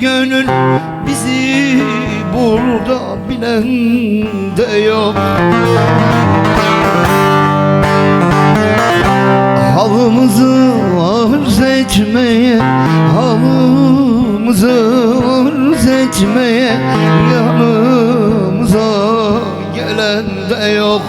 Gönül Bizi burada bilen de yok. Halımızı arz etmeye Halımızı arz etmeye Yanımıza gelen de yok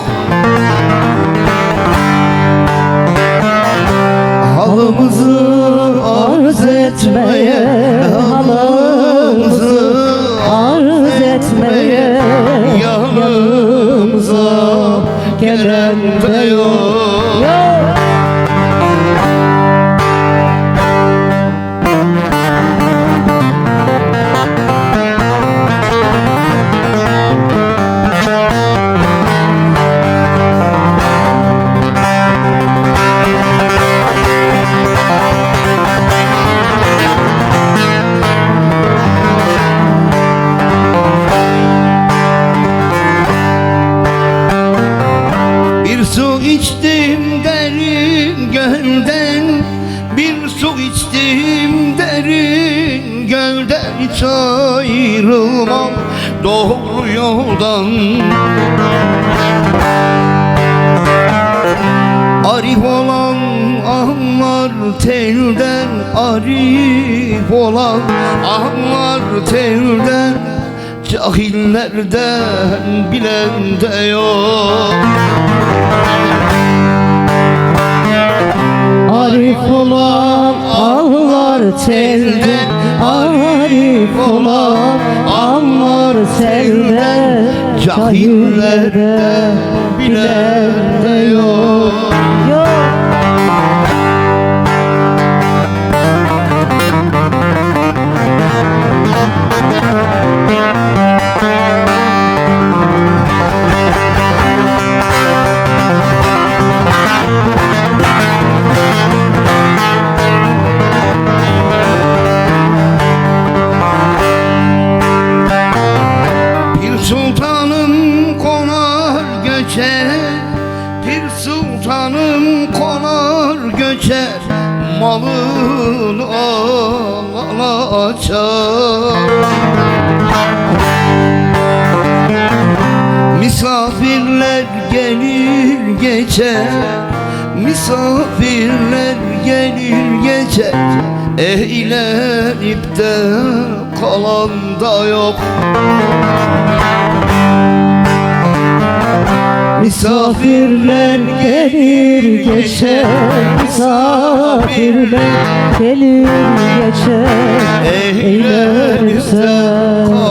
gelen de su içtim derin gölden Bir su içtim derin gölden Hiç ayrılmam doğru yoldan. Arif olan anlar telden Arif olan anlar telden Cahillerden bilen de yok. Arif olan ağlar selde Arif olan ağlar selde Cahillerde bilen sultanım konar göçer Malını alana açar Misafirler gelir geçer Misafirler gelir geçer. Eğlenip de kalan da yok Misafirler gelir geçer Misafirler gelir geçer da yok